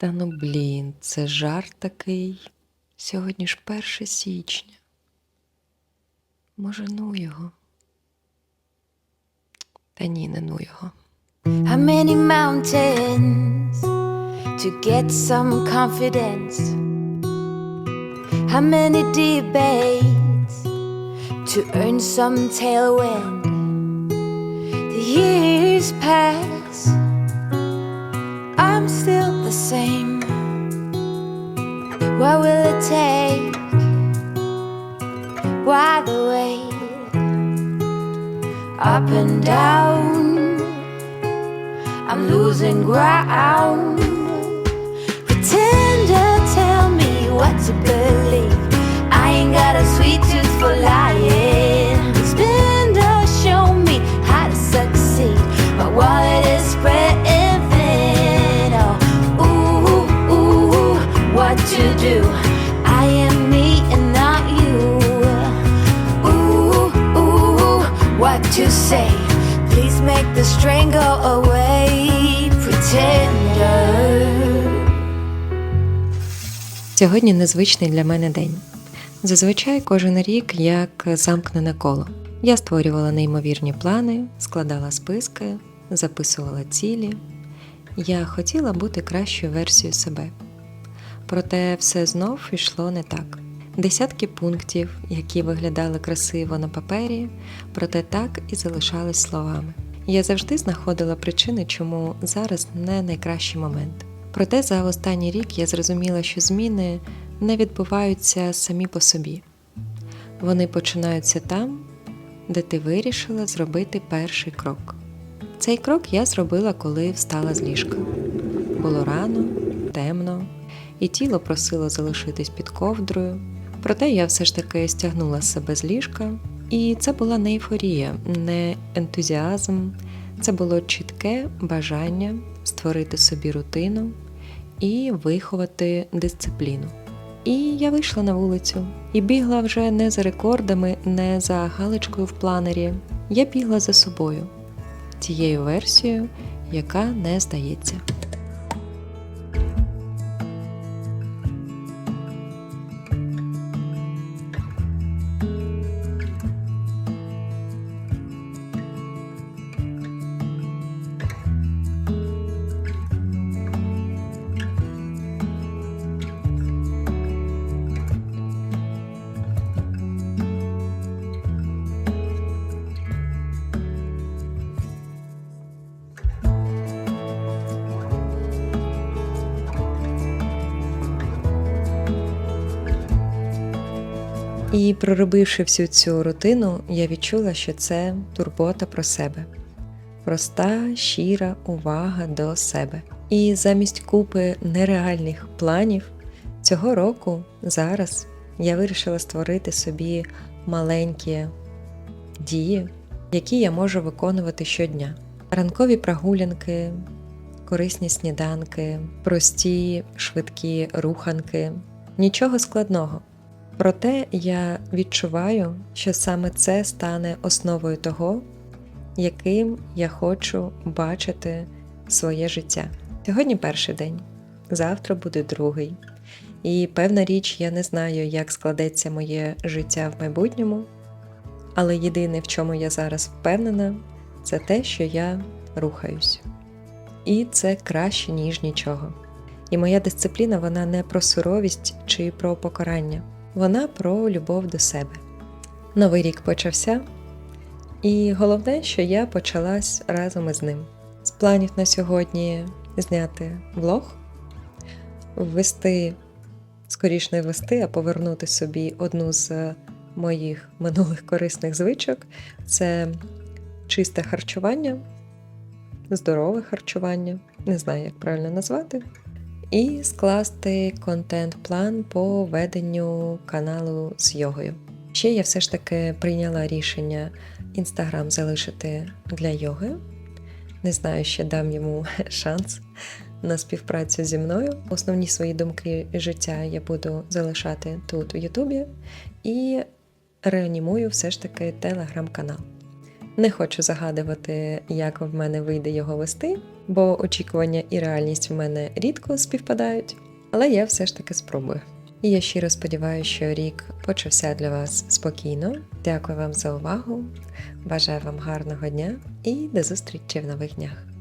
Та ну блін, це жарт такий. Сьогодні ж 1 січня. Може, ну його. Та ні, не ну його. How many mountains to get some confidence? How many debates to earn some tailwind? The years pass, same. What will it take? Why the wait? Up and down. I'm losing ground. Сьогодні незвичний для мене день. Зазвичай кожен рік як замкнене коло. Я створювала неймовірні плани, складала списки, записувала цілі. Я хотіла бути кращою версією себе. Проте все знов йшло не так. Десятки пунктів, які виглядали красиво на папері, проте так і залишались словами. Я завжди знаходила причини, чому зараз не найкращий момент. Проте за останній рік я зрозуміла, що зміни не відбуваються самі по собі. Вони починаються там, де ти вирішила зробити перший крок. Цей крок я зробила, коли встала з ліжка. Було рано, темно, і тіло просило залишитись під ковдрою. Проте я все ж таки стягнула себе з ліжка, і це була не ейфорія, не ентузіазм, це було чітке бажання створити собі рутину і виховати дисципліну. І я вийшла на вулицю і бігла вже не за рекордами, не за галочкою в планері. Я бігла за собою, тією версією, яка не здається. І проробивши всю цю рутину, я відчула, що це турбота про себе. Проста, щира увага до себе. І замість купи нереальних планів цього року, зараз, я вирішила створити собі маленькі дії, які я можу виконувати щодня. Ранкові прогулянки, корисні сніданки, прості, швидкі руханки. Нічого складного. Проте я відчуваю, що саме це стане основою того, яким я хочу бачити своє життя. Сьогодні перший день, завтра буде другий. І певна річ, я не знаю, як складеться моє життя в майбутньому, але єдине, в чому я зараз впевнена, це те, що я рухаюсь. І це краще, ніж нічого. І моя дисципліна вона не про суровість чи про покарання. Вона про любов до себе. Новий рік почався, і головне, що я почалась разом із ним. З планів на сьогодні зняти влог, ввести, скоріш не ввести, а повернути собі одну з моїх минулих корисних звичок це чисте харчування, здорове харчування, не знаю, як правильно назвати і скласти контент-план по веденню каналу з йогою. Ще я все ж таки прийняла рішення інстаграм залишити для йоги. Не знаю, ще дам йому шанс на співпрацю зі мною. Основні свої думки життя я буду залишати тут у Ютубі і реанімую все ж таки телеграм-канал. Не хочу загадувати, як в мене вийде його вести, бо очікування і реальність в мене рідко співпадають, але я все ж таки спробую. І я щиро сподіваюся, що рік почався для вас спокійно. Дякую вам за увагу. Бажаю вам гарного дня і до зустрічі в нових днях.